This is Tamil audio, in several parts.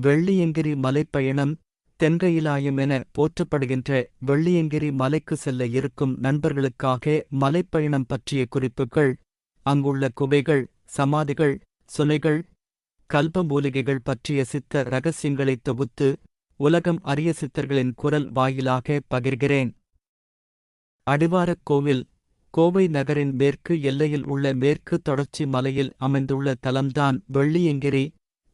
வெள்ளியங்கிரி மலைப்பயணம் தென்கையிலாயம் என போற்றப்படுகின்ற வெள்ளியங்கிரி மலைக்கு செல்ல இருக்கும் நண்பர்களுக்காக மலைப்பயணம் பற்றிய குறிப்புகள் அங்குள்ள குகைகள் சமாதிகள் சுனைகள் கல்ப மூலிகைகள் பற்றிய சித்த ரகசியங்களை தொகுத்து உலகம் அரிய சித்தர்களின் குரல் வாயிலாக பகிர்கிறேன். அடிவாரக் கோவில் கோவை நகரின் மேற்கு எல்லையில் உள்ள மேற்கு தொடர்ச்சி மலையில் அமைந்துள்ள தலம்தான் வெள்ளியங்கிரி.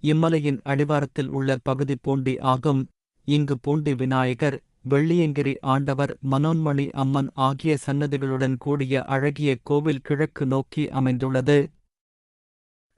இம்மலையின் அடிவாரத்தில் உள்ள பகுதி பூண்டி ஆகும். இங்கு பூண்டி விநாயகர் வெள்ளியங்கிரி ஆண்டவர் மனோன்மணி அம்மன் ஆகிய சன்னதிகளுடன் கூடிய அழகிய கோவில் கிழக்கு நோக்கி அமைந்துள்ளது.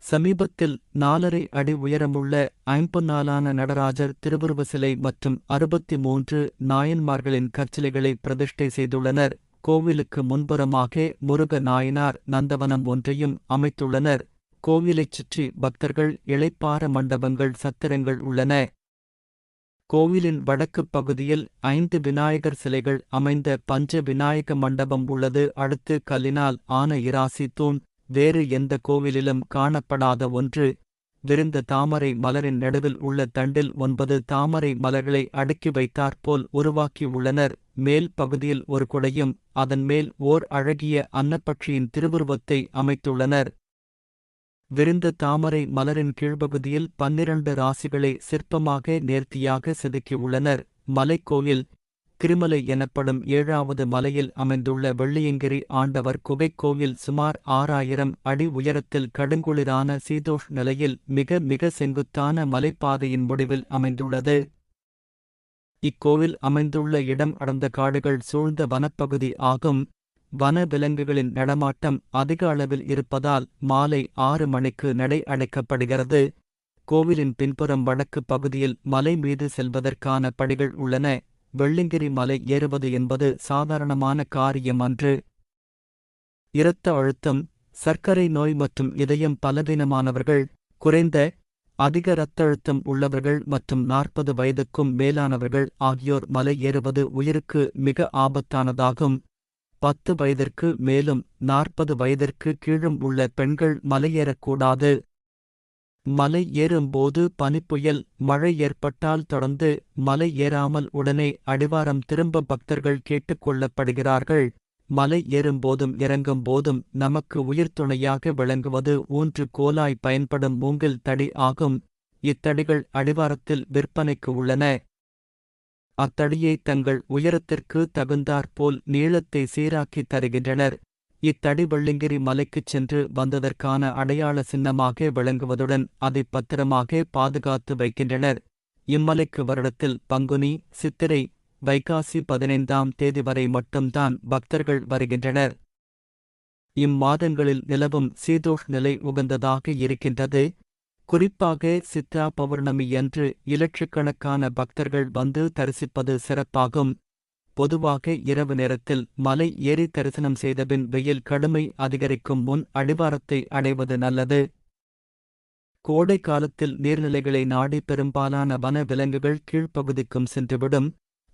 சமீபத்தில் நாலரை அடி உயரமுள்ள ஐம்பொன்னாலான நடராஜர் திருவுருவ சிலை மற்றும் அறுபத்தி மூன்று நாயன்மார்களின் கற்சிலைகளை பிரதிஷ்டை செய்துள்ளனர். கோவிலுக்கு முன்புறமாக முருக நாயனார் நந்தவனம் ஒன்றையும் அமைத்துள்ளனர். கோவிலைச் சுற்றி பக்தர்கள் இளைப்பாற மண்டபங்கள் சத்திரங்கள் உள்ளன. கோவிலின் வடக்குப் பகுதியில் ஐந்து விநாயகர் சிலைகள் அமைந்த பஞ்ச விநாயக மண்டபம் உள்ளது. அடுத்து கல்லினால் ஆன இராசி தூண் வேறு எந்த கோவிலிலும் காணப்படாத ஒன்று. விருந்த தாமரை மலரின் நடுவில் உள்ள தண்டில் ஒன்பது தாமரை மலர்களை அடுக்கி வைத்தாற்போல் உருவாக்கியுள்ளனர் மேல் பகுதியில் ஒரு குடையும் அதன் மேல் ஓர் அழகிய அன்னப்பட்சியின் திருவுருவத்தை அமைத்துள்ளனர். விருந்த தாமரை மலரின் கீழ்ப்பகுதியில் பன்னிரண்டு ராசிகளை சிற்பமாக நேர்த்தியாக செதுக்கியுள்ளனர் மலைக்கோயில் கிருமலை எனப்படும் ஏழாவது மலையில் அமைந்துள்ள வெள்ளியங்கிரி ஆண்டவர் குகைக்கோயில் சுமார் ஆறாயிரம் அடி உயரத்தில் கடுங்குளிரான சீதோஷ் நிலையில் மிக மிக செங்குத்தான மலைப்பாதையின் முடிவில் அமைந்துள்ளது. இக்கோவில் அமைந்துள்ள இடம் அடர்ந்த காடுகள் சூழ்ந்த வனப்பகுதி ஆகும். வன விலங்குகளின் நடமாட்டம் அதிக அளவில் இருப்பதால் மாலை ஆறு மணிக்கு நடை அடைக்கப்படுகிறது. கோவிலின் பின்புறம் வடக்கு பகுதியில் மலை மீது செல்வதற்கான படிகள் உள்ளன. வெள்ளிங்கிரி மலை ஏறுவது என்பது சாதாரணமான காரியம் அன்று. இரத்த அழுத்தம் சர்க்கரை நோய் மற்றும் இதயம் பலவீனமானவர்கள் குறைந்த அதிக இரத்த அழுத்தம் உள்ளவர்கள் மற்றும் நாற்பது வயதுக்கும் மேலானவர்கள் ஆகியோர் மலை ஏறுவது உயிருக்கு மிக ஆபத்தானதாகும். பத்து வயதிற்கு மேலும் நாற்பது வயதிற்கு கீழும் உள்ள பெண்கள் மலையேறக்கூடாது. மலை ஏறும்போது பனிப்புயல் மழை ஏற்பட்டால் தொடர்ந்து மலை ஏறாமல் உடனே அடிவாரம் திரும்ப பக்தர்கள் கேட்டுக்கொள்ளப்படுகிறார்கள் மலை ஏறும்போதும் இறங்கும் போதும் நமக்கு உயிர்த்துணையாக விளங்குவது ஊன்று கோலாய் பயன்படும் மூங்கில் தடி ஆகும். இத்தடிகள் அடிவாரத்தில் விற்பனைக்கு உள்ளன. அத்தடியை தங்கள் உயரத்திற்கு தகுந்தாற்போல் நீளத்தை சீராக்கித் தருகின்றனர். இத்தடி வெள்ளிங்கிரி மலைக்குச் சென்று வந்ததற்கான அடையாள சின்னமாக விளங்குவதுடன் அதை பத்திரமாக பாதுகாத்து வைக்கின்றனர். இம்மலைக்கு வருடத்தில் பங்குனி சித்திரை வைகாசி பதினைந்தாம் தேதி வரை மட்டும்தான் பக்தர்கள் வருகின்றனர். இம்மாதங்களில் நிலவும் சீதோஷ் நிலை உகந்ததாக இருக்கின்றது. குறிப்பாக சித்ரா பௌர்ணமியன்று இலட்சக்கணக்கான பக்தர்கள் வந்து தரிசிப்பது சிறப்பாகும். பொதுவாக இரவு நேரத்தில் மலை ஏறி தரிசனம் செய்தபின் வெயில் கடுமை அதிகரிக்கும் முன் அடிவாரத்தை அடைவது நல்லது. கோடை காலத்தில் நீர்நிலைகளை நாடி பெரும்பாலான வன விலங்குகள் கீழ்ப்பகுதிக்கும் சென்றுவிடும்.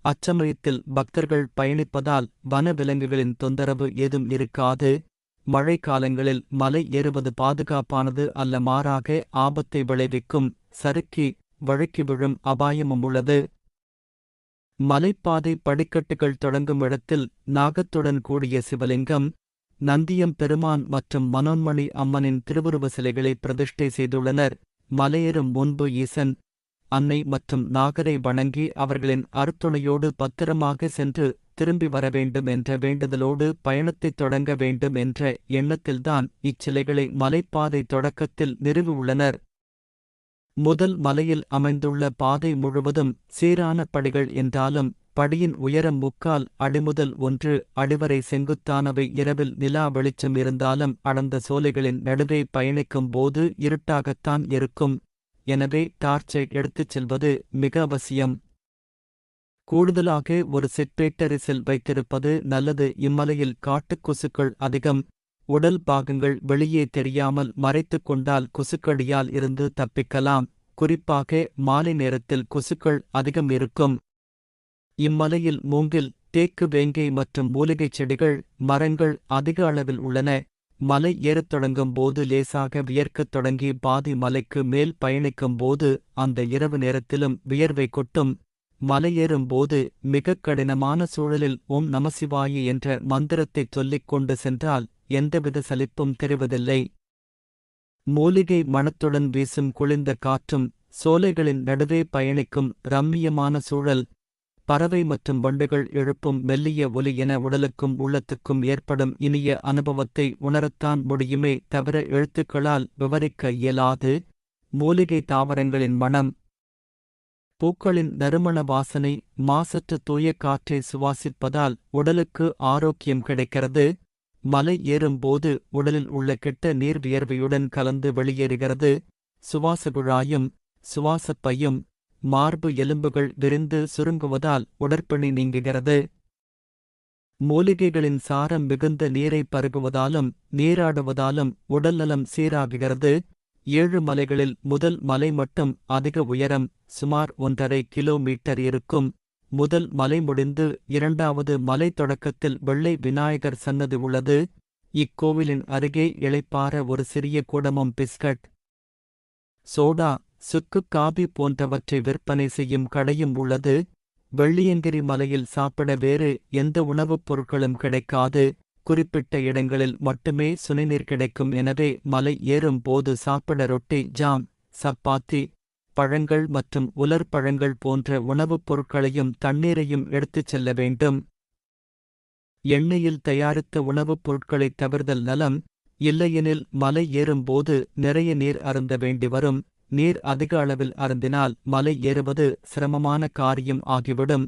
அச்சமயத்தில் பக்தர்கள் பயணிப்பதால் வன விலங்குகளின் தொந்தரவு ஏதும் இருக்காது. மழைக்காலங்களில் மலை ஏறுவது பாதுகாப்பானது அல்ல மாறாக ஆபத்தை விளைவிக்கும் சறுக்கி வழுக்கி விழும் அபாயமும் உள்ளது. மலைப்பாதை படிக்கட்டுகள் தொடங்கும் இடத்தில் நாகத்துடன் கூடிய சிவலிங்கம் நந்தியம் பெருமான் மற்றும் மனோன்மணி அம்மனின் திருவுருவ சிலைகளை பிரதிஷ்டை செய்துள்ளனர். மலையேறும் முன்பு ஈசன் அன்னை மற்றும் நாகரை வணங்கி அவர்களின் அருத்துணையோடு பத்திரமாக சென்று திரும்பி வர வேண்டும் என்ற வேண்டுதலோடு பயணத்தைத் தொடங்க வேண்டும் என்ற எண்ணத்தில்தான் இச்சிலைகளை மலைப்பாதை தொடக்கத்தில் நிறுவியுள்ளனர். முதல் மலையில் அமைந்துள்ள பாதை முழுவதும் சீரான படிகள் என்றாலும் படியின் உயரம் முக்கால் அடிமுதல் ஒன்று அடிவரை செங்குத்தானவை இரவில் நிலா வெளிச்சம் இருந்தாலும் அடர்ந்த சோலைகளின் நடுவே பயணிக்கும் போது இருட்டாகத்தான் இருக்கும். எனவே டார்ச்சை எடுத்துச் செல்வது மிக அவசியம். கூடுதலாக ஒரு செட்பேட்டரிசில் வைத்திருப்பது நல்லது. இம்மலையில் காட்டுக் கொசுக்கள் அதிகம். உடல் பாகங்கள் வெளியே தெரியாமல் மறைத்துக் கொண்டால் கொசுக்கடியால் இருந்து தப்பிக்கலாம். குறிப்பாக மாலை நேரத்தில் கொசுக்கள் அதிகம் இருக்கும். இம்மலையில் மூங்கில் தேக்கு வேங்கை மற்றும் மூலிகைச் செடிகள் மரங்கள் அதிக அளவில் உள்ளன. மலை ஏறத் தொடங்கும் போது லேசாக வியர்க்கத் தொடங்கி பாதி மலைக்கு மேல் பயணிக்கும் போது அந்த இரவு நேரத்திலும் வியர்வை கொட்டும். மலையேறும் போது மிகக் கடினமான சூழலில் ஓம் நமசிவாயி என்ற மந்திரத்தைச் சொல்லிக் கொண்டு சென்றால் எந்தவித சலிப்பும் தெரிவதில்லை. மூலிகை மணத்துடன் வீசும் குளிர்ந்த காற்றும் சோலைகளின் நடுவே பயணிக்கும் ரம்மியமான சூழல் பறவை மற்றும் வண்டுகள் எழுப்பும் மெல்லிய ஒலி என உடலுக்கும் உள்ளத்துக்கும் ஏற்படும் இனிய அனுபவத்தை உணரத்தான் முடியுமே தவிர எழுத்துக்களால் விவரிக்க இயலாது. மூலிகை தாவரங்களின் மனம். பூக்களின் நறுமண வாசனை மாசற்ற தூய காற்றை சுவாசிப்பதால் உடலுக்கு ஆரோக்கியம் கிடைக்கிறது. மலை ஏறும்போது உடலில் உள்ள கெட்ட நீர் வியர்வையுடன் கலந்து வெளியேறுகிறது. சுவாச குழாயும் சுவாசப்பையும் மார்பு எலும்புகள் விரிந்து சுருங்குவதால் உடற்பணி நீங்குகிறது. மூலிகைகளின் சாரம் மிகுந்த நீரை பருகுவதாலும் நீராடுவதாலும் உடல்நலம் சீராகுகிறது. ஏழு மலைகளில் முதல் மலை மட்டும் அதிக உயரம் சுமார் ஒன்றரை கிலோமீட்டர் இருக்கும். முதல் மலை முடிந்து இரண்டாவது மலை தொடக்கத்தில் வெள்ளை விநாயகர் சன்னதி உள்ளது. இக்கோவிலின் அருகே இளைப்பாற ஒரு சிறிய கூடமும் பிஸ்கட் சோடா சுக்கு காபி போன்றவற்றை விற்பனை செய்யும் கடையும் உள்ளது. வெள்ளியங்கிரி மலையில் சாப்பிட வேறு எந்த உணவுப் பொருட்களும் கிடைக்காது. குறிப்பிட்ட இடங்களில் மட்டுமே சுனைநீர் கிடைக்கும். எனவே மலை ஏறும் போது சாப்பிட ரொட்டி ஜாம் சப்பாத்தி பழங்கள் மற்றும் உலர் பழங்கள் போன்ற உணவுப் பொருட்களையும் தண்ணீரையும் எடுத்துச் செல்ல வேண்டும். எண்ணெயில் தயாரித்த உணவுப் பொருட்களைத் தவிர்தல் நலம் இல்லையெனில் மலை ஏறும்போது நிறைய நீர் அருந்த வேண்டி வரும். நீர் அதிக அளவில் அருந்தினால் மலை ஏறுவது சிரமமான காரியம் ஆகிவிடும்.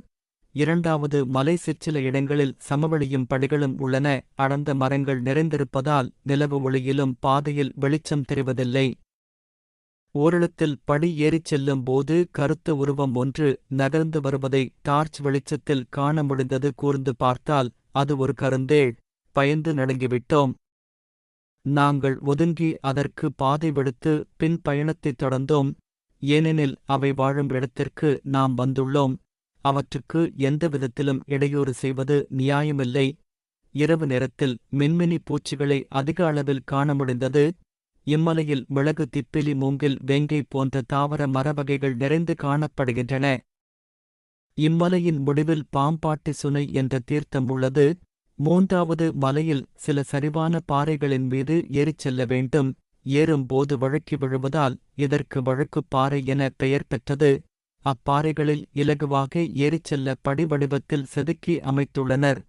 இரண்டாவது மலை சிற்சில இடங்களில் சமவெளியும் படிகளும் உள்ளன. அடர்ந்த மரங்கள் நிறைந்திருப்பதால் நிலவு ஒளியிலும் பாதையில் வெளிச்சம் தெரிவதில்லை. ஓரிடத்தில் படி ஏறிச் செல்லும் போது கருத்த உருவம் ஒன்று நகர்ந்து வருவதை டார்ச் வெளிச்சத்தில் காண முடிந்தது கூர்ந்து பார்த்தால் அது ஒரு கருந்தேள். பயந்து நடுங்கிவிட்டோம். நாங்கள் ஒதுங்கி அதற்கு பாதை விடுத்து பின் பயணத்தைத் தொடர்ந்தோம். ஏனெனில் அவை வாழும் இடத்திற்கு நாம் வந்துள்ளோம். அவற்றுக்கு எந்த விதத்திலும் இடையூறு செய்வது நியாயமில்லை. இரவு நேரத்தில் மின்மினி பூச்சிகளை அதிக அளவில் காண முடிந்தது. இம்மலையில் மிளகு திப்பிலி மூங்கில் வெங்கை போன்ற தாவர மரவகைகள் நிறைந்து காணப்படுகின்றன. இம்மலையின் முடிவில் பாம்பாட்டி சுனை என்ற தீர்த்தம் உள்ளது. மூன்றாவது மலையில் சில சரிவான பாறைகளின் மீது ஏறிச் செல்ல வேண்டும். ஏறும்போது வழக்கி விழுவதால் இதற்கு வழக்குப் பாறை என பெயர் பெற்றது. அப்பாறைகளில் இலகுவாக ஏறிச் செல்ல படிவடிவத்தில் செதுக்கி அமைத்துள்ளனர்.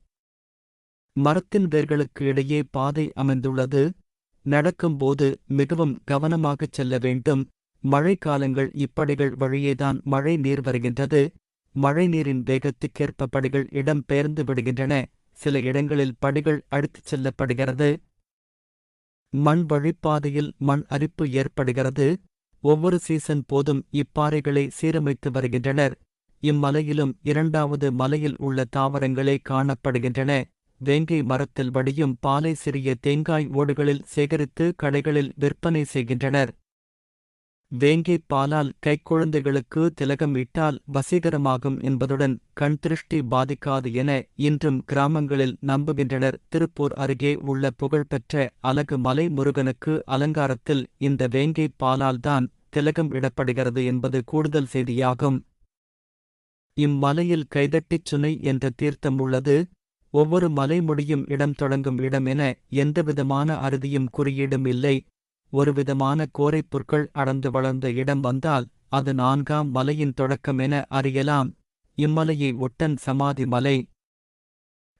மரத்தின் வேர்களுக்கு இடையே பாதை அமைந்துள்ளது. நடக்கும்போது மிகவும் கவனமாகச் செல்ல வேண்டும். மழைக்காலங்கள் இப்படிகள் வழியேதான் மழை நீர் வருகின்றது. மழைநீரின் வேகத்துக்கேற்ப படிகள் இடம் பெயர்ந்து விடுகின்றன. சில இடங்களில் படிகள் அடித்துச் செல்லப்படுகிறது. மண் வழிப்பாதையில் மண் அரிப்பு ஏற்படுகிறது. ஒவ்வொரு சீசன் போதும் இப்பாறைகளை சீரமைத்து வருகின்றனர். இம்மலையிலும் இரண்டாவது மலையில் உள்ள தாவரங்களே காணப்படுகின்றன. வேங்கை மரத்தில் வடியும் பாலை சிறிய தேங்காய் ஓடுகளில் சேகரித்து கடைகளில் விற்பனை செய்கின்றனர். வேங்கை பாலால் கைக்குழந்தைகளுக்கு திலகம் இட்டால் வசீகரமாகும் என்பதுடன் கண் திருஷ்டி பாதிக்காது என இன்றும் கிராமங்களில் நம்புகின்றனர். திருப்பூர் அருகே உள்ள புகழ்பெற்ற அலகு மலை முருகனுக்கு அலங்காரத்தில் இந்த வேங்கை பாலால்தான் திலகம் இடப்படுகிறது என்பது கூடுதல் செய்தியாகும். இம்மலையில் கைதட்டிச் சுனை என்ற தீர்த்தம் உள்ளது. ஒவ்வொரு மலை முடியும் இடம் தொடங்கும் இடம் என எந்தவிதமான அறுதியும் குறியீடும் இல்லை. ஒருவிதமான கோரைப் புற்கள் அடர்ந்து வளர்ந்த இடம் வந்தால் அது நான்காம் மலையின் தொடக்கம் என அறியலாம். இம்மலையை ஒட்டன் சமாதி மலை.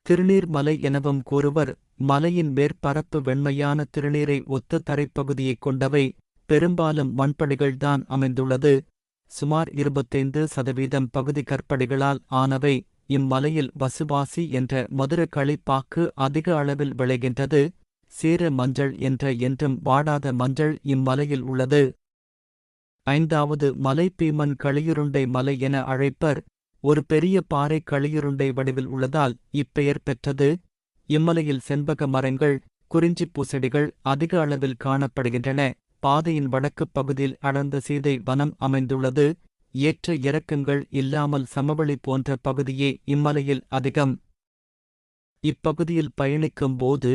திருநீர் மலை எனவும் கூறுவர். மலையின் மேற்பரப்பு வெண்மையான திருநீரை ஒத்த தரைப்பகுதியைக் கொண்டவை. பெரும்பாலும் மண்படிகள்தான் அமைந்துள்ளது. சுமார் இருபத்தைந்து சதவீதம் பகுதி கற்படிகளால் ஆனவை. இம்மலையில் வசுவாசி என்ற மதுர களிப்பாக்கு அதிக அளவில் விளைகின்றது. சீர மஞ்சள் என்ற என்றும் வாடாத மஞ்சள் இம்மலையில் உள்ளது. ஐந்தாவது மலை பீமன் களியுருண்டை மலை என அழைப்பர். ஒரு பெரிய பாறை களியுருண்டை வடிவில் உள்ளதால் இப்பெயர் பெற்றது. இம்மலையில் செண்பக மரங்கள் குறிஞ்சிப் பூசெடிகள் அதிக அளவில் காணப்படுகின்றன. பாதையின் வடக்குப் பகுதியில் அடர்ந்த சீதை வனம் அமைந்துள்ளது. ஏற்ற இறக்கங்கள் இல்லாமல் சமவெளி போன்ற பகுதியே இம்மலையில் அதிகம். இப்பகுதியில் பயணிக்கும் போது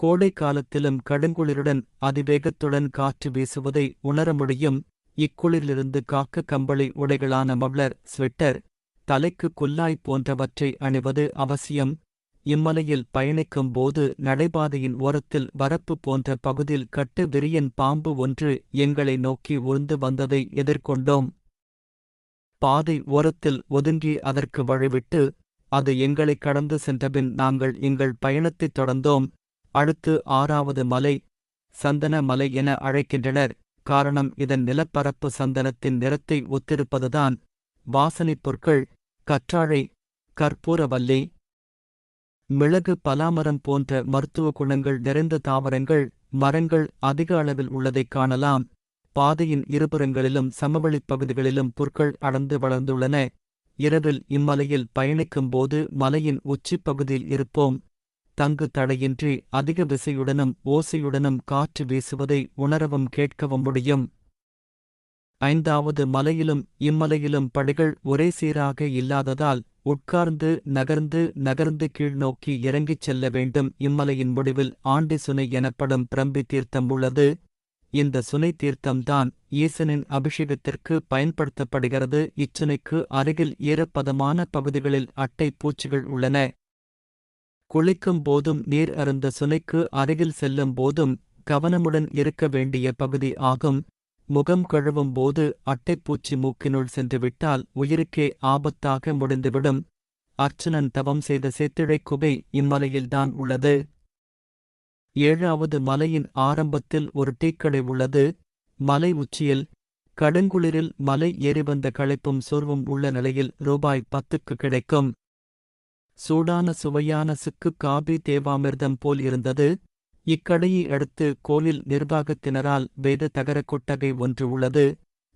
கோடை காலத்திலும் கடுங்குளிருடன் அதிவேகத்துடன் காற்று வீசுவதை உணர முடியும். இக்குளிரிலிருந்து காக்க கம்பளி உடைகளான மப்ளர் ஸ்வெட்டர் தலைக்கு குல்லாய் போன்றவற்றை அணிவது அவசியம். இம்மலையில் பயணிக்கும் போது நடைபாதையின் ஓரத்தில் வரப்பு போன்ற பகுதியில் கட்டு விரியன் பாம்பு ஒன்று எங்களை நோக்கி உருந்து வந்ததை எதிர்கொண்டோம். பாதை ஓரத்தில் ஒதுங்கி அதற்கு வழிவிட்டு அது எங்களை கடந்து சென்றபின் நாங்கள் எங்கள் பயணத்தைத் தொடர்ந்தோம். அடுத்து ஆறாவது மலை சந்தன மலை என அழைக்கின்றனர். காரணம் இதன் நிலப்பரப்பு சந்தனத்தின் நிறத்தை ஒத்திருப்பதுதான் வாசனைப் பொருட்கள் கற்றாழை கற்பூரவல்லி மிளகு பலாமரம் போன்ற மருத்துவ குணங்கள் நிறைந்த தாவரங்கள் மரங்கள் அதிக அளவில் உள்ளதைக் காணலாம். பாதையின் இருபுறங்களிலும் சமவெளிப் பகுதிகளிலும் புற்கள் அடர்ந்து வளர்ந்துள்ளன. இரவில் இம்மலையில் பயணிக்கும்போது மலையின் உச்சிப் பகுதியில் இருப்போம். தங்கு தடையின்றி அதிக விசையுடனும் ஓசையுடனும் காற்று வீசுவதை உணரவும் கேட்கவும் முடியும். ஐந்தாவது மலையிலும் இம்மலையிலும் படிகள் ஒரே சீராக இல்லாததால் உட்கார்ந்து நகர்ந்து நகர்ந்து கீழ்நோக்கி இறங்கிச் செல்ல வேண்டும். இம்மலையின் முடிவில் ஆண்டி சுனை எனப்படும் பிரம்பி தீர்த்தம் உள்ளது. இந்த சுனை தீர்த்தம்தான் ஈசனின் அபிஷேகத்திற்கு பயன்படுத்தப்படுகிறது. இச்சுனைக்கு அருகில் ஈரப்பதமான பகுதிகளில் அட்டை பூச்சிகள் உள்ளன. குளிக்கும் போதும் நீர் அருந்த சுனைக்கு அருகில் செல்லும் போதும் கவனமுடன் இருக்க வேண்டிய பகுதி ஆகும். முகம் கழுவும் போது அட்டைப்பூச்சி மூக்கினுள் சென்றுவிட்டால் உயிருக்கே ஆபத்தாக முடிந்துவிடும். அர்ச்சனன் தவம் செய்த சேத்திழை குகை இம்மலையில்தான் உள்ளது. ஏழாவது மலையின் ஆரம்பத்தில் ஒரு டீக்கடை உள்ளது. மலை உச்சியில் கடுங்குளிரில் மலை ஏறிவந்த களைப்பும் சோர்வும் உள்ள நிலையில் ரூபாய் பத்துக்கு கிடைக்கும். சூடான சுவையான சுக்கு காபி தேவாமிர்தம் போல் இருந்தது. இக்கடையை அடுத்து கோலில் நிர்வாகத்தினரால் வேத தகர கொட்டகை ஒன்று உள்ளது.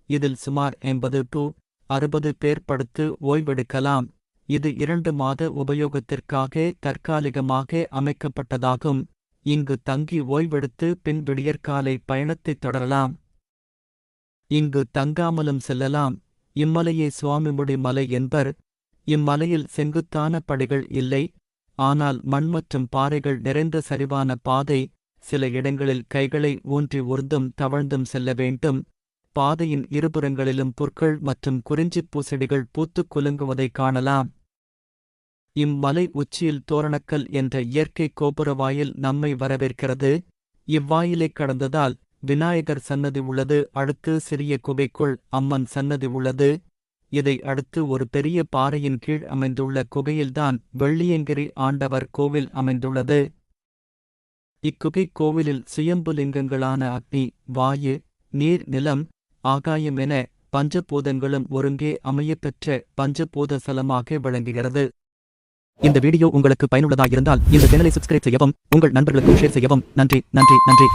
இதில் சுமார் எண்பது டு அறுபது பேர் படுத்து ஓய்வெடுக்கலாம். இது இரண்டு மாத உபயோகத்திற்காக தற்காலிகமாக அமைக்கப்பட்டதாகும். இங்கு தங்கி ஓய்வெடுத்து பின் விடியற்காலை பயணத்தைத் தொடரலாம். இங்கு தங்காமலும் செல்லலாம். இம்மலையை சுவாமிமுடி மலை என்பர். இம்மலையில் செங்குத்தான படிகள் இல்லை ஆனால் மண் மற்றும் பாறைகள் நிறைந்த சரிவான பாதை சில இடங்களில் கைகளை ஊன்றி உருந்தும் தவழ்ந்தும் செல்ல வேண்டும். பாதையின் இருபுறங்களிலும் புற்கள் மற்றும் குறிஞ்சிப் பூசெடிகள் பூத்துக் குலுங்குவதைக் காணலாம். இம்மலை உச்சியில் தோரணக்கல் என்ற இயற்கை கோபுர வாயில் நம்மை வரவேற்கிறது. இவ்வாயிலைக் கடந்ததால் விநாயகர் சன்னதி உள்ளது அடுத்து சிறிய குகைக்குள் அம்மன் சன்னதி உள்ளது. இதை அடுத்து ஒரு பெரிய பாறையின் கீழ் அமைந்துள்ள குகையில்தான் வெள்ளியங்கிரி ஆண்டவர் கோவில் அமைந்துள்ளது. இக்குகை கோவிலில் சுயம்பு லிங்கங்களான அக்னி வாயு நீர் நிலம் ஆகாயம் என பஞ்சபூதங்களும் ஒருங்கே அமையப்பெற்ற பஞ்சபூத சலமாக விளங்குகிறது. இந்த வீடியோ உங்களுக்கு பயனுள்ளதாக இருந்தால் இந்த சேனலை சப்ஸ்கிரைப் செய்யவும் உங்கள் நண்பர்களுக்கும் ஷேர் செய்யவும். நன்றி நன்றி நன்றி.